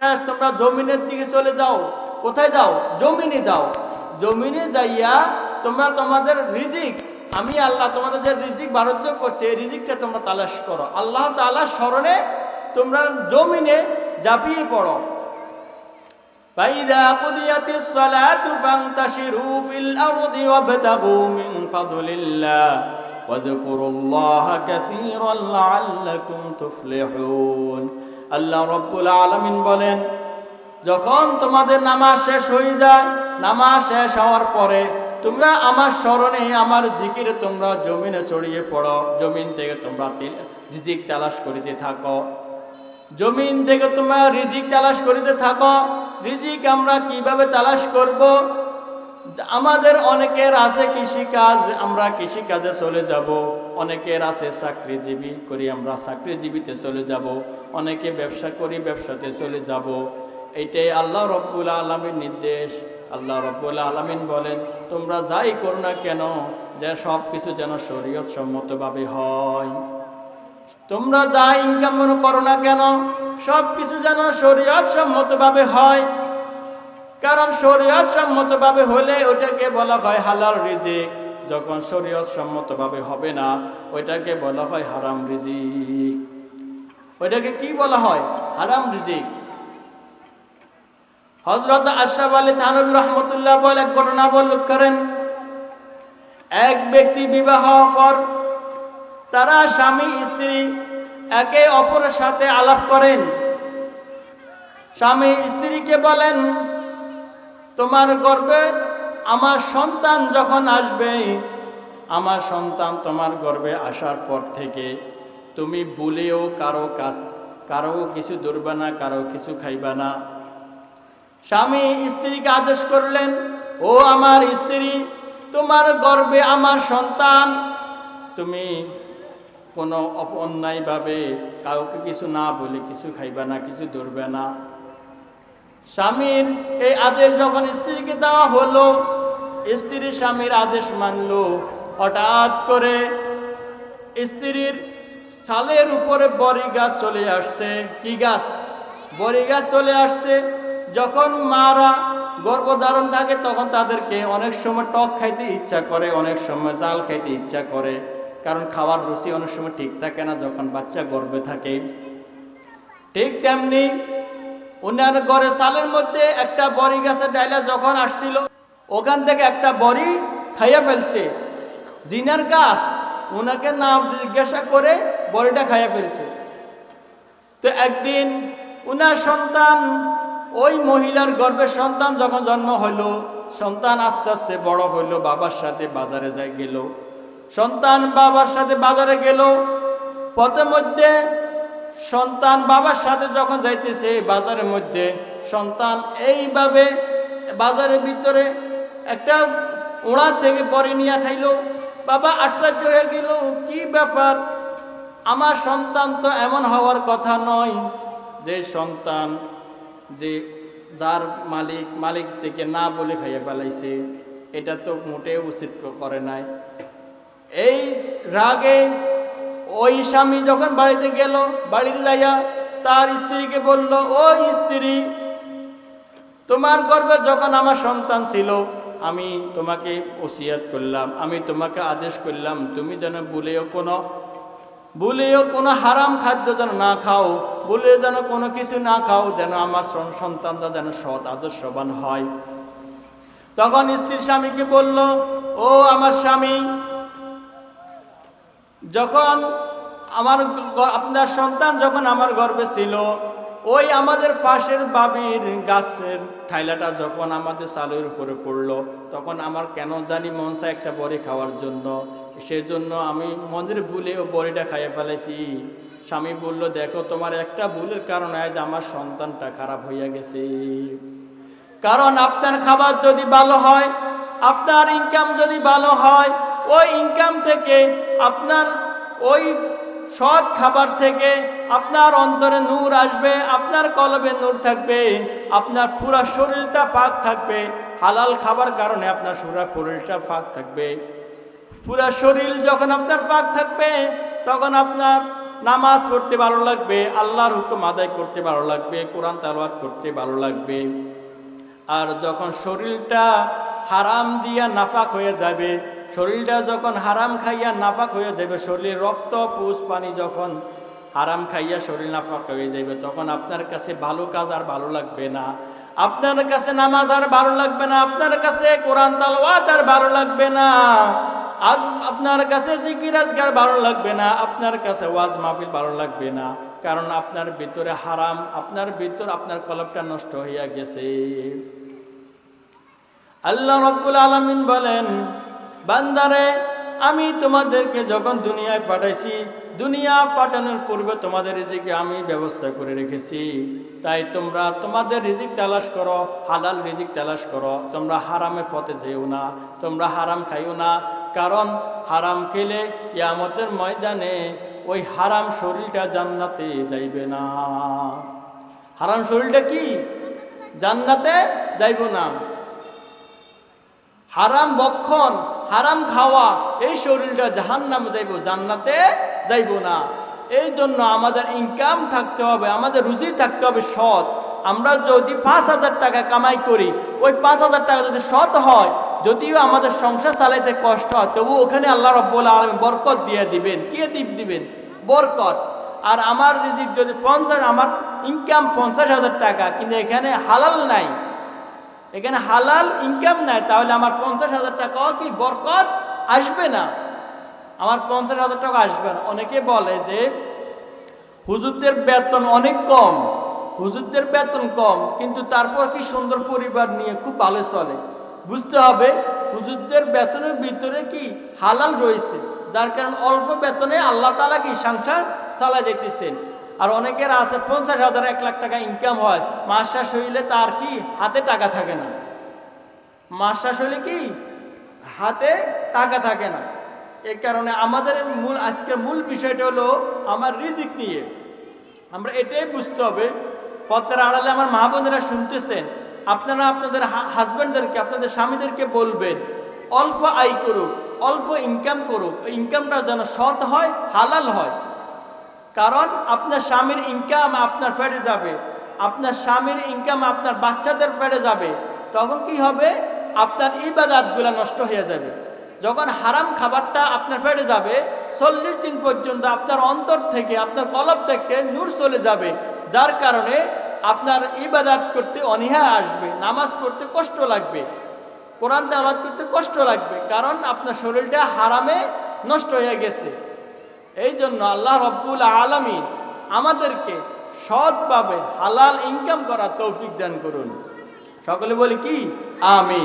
শেষ তোমরা জমিনের দিকে চলে যাও কোথায় যাও জমিনে যাও জমিনে যাইয়া তোমরা তোমাদের রিজিক আমি আল্লাহ তোমাদের যে রিজিক বারদ্য করছে এই রিজিকটা তোমরা তালাশ করো আল্লাহ তালার স্মরণে তোমরা জমিনে ঝাঁপিয়ে পড়ো فإذا قضيت الصلاة فانتشروا في الأرض وابتغوا من فضل الله واذكروا الله كثيرا لعلكم تفلحون আল্লাহ রব্বুল আলমিন বলেন, যখন তোমাদের নামাজ শেষ হয়ে যায়, নামাজ শেষ হওয়ার পরে তোমরা আমার স্মরণে আমার জিকিরে তোমরা জমিনে চড়িয়ে পড়ো, জমিন থেকে তোমরা রিজিক তালাশ করিতে থাকো। জমিন থেকে তোমরা রিজিক তালাশ করিতে থাকো। রিজিক আমরা কীভাবে তালাশ করব? আমাদের অনেকের আছে কৃষিকাজ, আমরা কৃষিকাজে চলে যাব। অনেকের আছে চাকরিজীবী, করি আমরা চাকরিজীবীতে চলে যাব। অনেকে ব্যবসা করি, ব্যবসাতে চলে যাব। এইটাই আল্লাহ রব্বুল আলমীর নির্দেশ। আল্লাহ রব্বুল আলমিন বলেন, তোমরা যাই করো না কেন, যে সব কিছু যেন শরীয়ত সম্মতভাবে হয়। তোমরা যা ইনকাম করো না কেন সব কিছু যেন শরীয়ত সম্মতভাবে হয়। কারণ শরীয়ত সম্মতভাবে হলে ওটাকে বলা হয় হালাল রিজিক। যখন শরীয়ত সম্মতভাবে হবে না, ওইটাকে বলা হয় হারাম রিজিক। ওইটাকে কি বলা হয়? হারাম রিজিক। হজরত আশরাফ আলী থানবী রহমতুল্লাহ বল এক ঘটনা বল করেন। এক ব্যক্তি বিবাহ পর তারা স্বামী, স্ত্রী একে অপরের সাথে আলাপ করেন। স্বামী, স্ত্রীকে বলেন তোমার গর্বে আমার সন্তান যখন আসবে, আমার সন্তান তোমার গর্বে আসার পর থেকে তুমি বলেও কারও কাছ, কারও কিছু ধরবে না, কারও কিছু খাইবা না। স্বামী স্ত্রীকে আদেশ করলেন, ও আমার স্ত্রী, তোমার গর্বে আমার সন্তান। তুমি কোনো অন্যায়ভাবে কাউকে কিছু না বলে কিছু খাইবা না, কিছু ধরবে না। স্বামীর এই আদেশ যখন স্ত্রীকে দেওয়া হলো, স্ত্রী স্বামীর আদেশ মানল। হঠাৎ করে স্ত্রীর ছালের উপরে বড়ি গাছ চলে আসছে। কি গাছ? বড়ি গাছ চলে আসছে। যখন মারা গর্ভধারণ থাকে, তখন তাদেরকে অনেক সময় টক খাইতে ইচ্ছা করে, অনেক সময় জাল খাইতে ইচ্ছা করে। কারণ খাওয়ার রুচি অনেক সময় ঠিক থাকে না, যখন বাচ্চা গর্ভে থাকে। ঠিক তেমনি ওনার ঘরে সালের মধ্যে একটা বড়ি গাছের ডাইলা যখন আসছিল, ওখান থেকে একটা বড়ি খাইয়া ফেলছে। জিনার গাছ ওনাকে নাম জিজ্ঞাসা করে বড়িটা খাইয়া ফেলছে। তো একদিন উনার সন্তান, ওই মহিলার গর্ভের সন্তান যখন জন্ম হলো সন্তান আস্তে আস্তে বড় হইল, বাবার সাথে বাজারে যায় গেল। সন্তান বাবার সাথে বাজারে গেল। পথের মধ্যে সন্তান বাবার সাথে যখন যাইতেছে, বাজারের মধ্যে, সন্তান এইভাবে বাজারের ভিতরে একটা ওড়া থেকে পরে নিয়ে খাইল। বাবা আশ্চর্য হয়ে গেল, কি ব্যাপার? আমার সন্তান তো এমন হওয়ার কথা নয় যে সন্তান যে যার মালিক মালিক থেকে না বলে খাইয়ে ফেলাইছে। এটা তো মোটেও উচিত করে নাই। এই রাগে ওই স্বামী যখন বাড়িতে গেল, বাড়িতে যাইয়া তার স্ত্রীকে বলল, ও স্ত্রী, তোমার গর্ভে যখন আমার সন্তান ছিল, আমি তোমাকে ওসিয়াত করলাম, আমি তোমাকে আদেশ করলাম, তুমি যেন ভুলেও কোনো ভুলেও কোনো হারাম খাদ্য যেন না খাও বলে যেন কোনো কিছু না খাও, যেন আমার সন- সন্তানটা যেন সৎ, আদর্শবান হয়। তখন স্ত্রীর স্বামীকে বলল, ও আমার স্বামী যখন আমার আপনার সন্তান যখন আমার গর্ভে ছিল, ওই আমাদের পাশের বাবির গাছের ঠাইলাটা যখন আমাদের চালের উপরে পড়ল, তখন আমার কেন জানি মনসা একটা বড়ি খাওয়ার জন্য। সেজন্য আমি মন্দির ভুলে ও বড়িটা খাইয়ে ফেলেছি। স্বামী বলল, দেখো, তোমার একটা ভুলের কারণে আজ আমার সন্তানটা খারাপ হইয়া গেছে। কারণ আপনার খাবার যদি ভালো হয়, আপনার ইনকাম যদি ভালো হয় ওই ইনকাম থেকে, আপনার ওই সৎ খাবার থেকে, আপনার অন্তরে নূর আসবে, আপনার কলবে নূর থাকবে, আপনার পুরা শরীরটা পাক থাকবে, হালাল খাবার কারণে আপনার পুরা শরীরটা পাক থাকবে। পুরা শরীর যখন আপনার পাক থাকবে, তখন আপনার নামাজ পড়তে ভালো লাগবে, আল্লাহর হুকুম আদায় করতে ভালো লাগবে, কোরআন তালাওয়াত করতে ভালো লাগবে। আর যখন শরীরটা হারাম দিয়া নাফাক হয়ে যাবে শরীরটা যখন হারাম খাইয়া নাফাক হয়ে যাবে শরীর রক্ত ফুস পানি যখন হারাম খাইয়া শরীর নাফাক হয়ে যাবে তখন আপনার কাছে ভালো কাজ আর ভালো লাগবে না। আপনার কাছে নামাজ আর ভালো লাগবে না, আপনার কাছে কোরআন তালওয়াত আর ভালো লাগবে না। আপনার কাছে জিকির আজগার ভালো লাগবে না, আপনার কাছে ওয়াজ মাহফিল ভালো লাগবে না, কারণ আপনার ভিতরে হারাম, আপনার ভিতর, আপনার কলবটা নষ্ট হইয়া গেছে। আল্লাহ রব্বুল আলমিন বলেন বান্দারে, আমি তোমাদেরকে যখন দুনিয়ায় পাঠাইছি, দুনিয়া পাঠানোর পূর্বে তোমাদের রিজিকে আমি ব্যবস্থা করে রেখেছি। তাই তোমরা তোমাদের রিজিক তালাশ করো, হালাল রিজিক তালাশ করো। তোমরা হারামের পথে যেও না, তোমরা হারাম খাইও না। কারণ হারাম খেলে কিয়ামতের ময়দানে ওই হারাম শরীরটা জান্নাতে যাইবে না। হারাম শরীরটা কি? জান্নাতে যাইব না। হারাম বক্ষণ হারাম খাওয়া, এই শরীরটা জাহান নামে যাইব, জান্নাতে যাইব না। এই জন্য আমাদের ইনকাম থাকতে হবে, আমাদের রুজি থাকতে হবে সৎ। আমরা যদি পাঁচ হাজার টাকা কামাই করি, ওই পাঁচ হাজার টাকা যদি সৎ হয়, যদিও আমাদের সংসার চালাইতে কষ্ট হয়, তবু ওখানে আল্লাহ রব্বুল আলমী বরকত দিয়ে দিবেন। কে দিব দিবেন? বরকত। আর আমার রিজিক যদি পঞ্চাশ, আমার ইনকাম পঞ্চাশ হাজার টাকা, কিন্তু এখানে হালাল নাই। এখানে হালাল ইনকাম নাই, তাহলে আমার পঞ্চাশ হাজার টাকাও কি বরকত? আসবে না। আমার পঞ্চাশ হাজার টাকা আসবে না। অনেকে বলে যে, হুজুরদের বেতন অনেক কম। হুজুরদের বেতন কম, কিন্তু তারপর কি সুন্দর পরিবার নিয়ে খুব ভালো চলে। বুঝতে হবে, হুজুরদের বেতনের ভিতরে কি হালাল রয়েছে? যার কারণ অল্প বেতনে আল্লাহ তালা কি সংসার চালা যেতেছেন। আর অনেকের আছে পঞ্চাশ হাজার, এক লাখ টাকা ইনকাম হয়। মাস শেষ হইলে তার কি? হাতে টাকা থাকে না। মাস শেষ হইলে কি? হাতে টাকা থাকে না। এই কারণে আমাদের মূল আজকের মূল বিষয়টা হলো আমার রিজিক নিয়ে। আমরা এটাই বুঝতে হবে। পথের আড়ালে আমার মা বোনেরা শুনতেছেন। আপনারা আপনাদের হাজব্যান্ডদেরকে আপনাদের স্বামীদেরকে বলবেন, অল্প আয় করুক, অল্প ইনকাম করুক। ইনকামটা যেন সৎ হয়, হালাল হয়। কারণ আপনার স্বামীর ইনকাম আপনার পেটে যাবে। আপনার স্বামীর ইনকাম আপনার বাচ্চাদের পেটে যাবে। তখন কি হবে? আপনার ইবাদাতগুলো নষ্ট হয়ে যাবে। যখন হারাম খাবারটা আপনার পেটে যাবে, চল্লিশ দিন পর্যন্ত আপনার অন্তর থেকে, আপনার কলব থেকে নূর চলে যাবে। যার কারণে আপনার ইবাদাত করতে অনীহা আসবে, নামাজ পড়তে কষ্ট লাগবে, কোরআন তেলাওয়াত করতে কষ্ট লাগবে। কারণ আপনার শরীরটা হারামে নষ্ট হয়ে গেছে। এই জন্য আল্লাহ রব্বুল আলমিন আমাদেরকে সৎভাবে হালাল ইনকাম করার তৌফিক দান করুন। সকলে বলি কি? আমি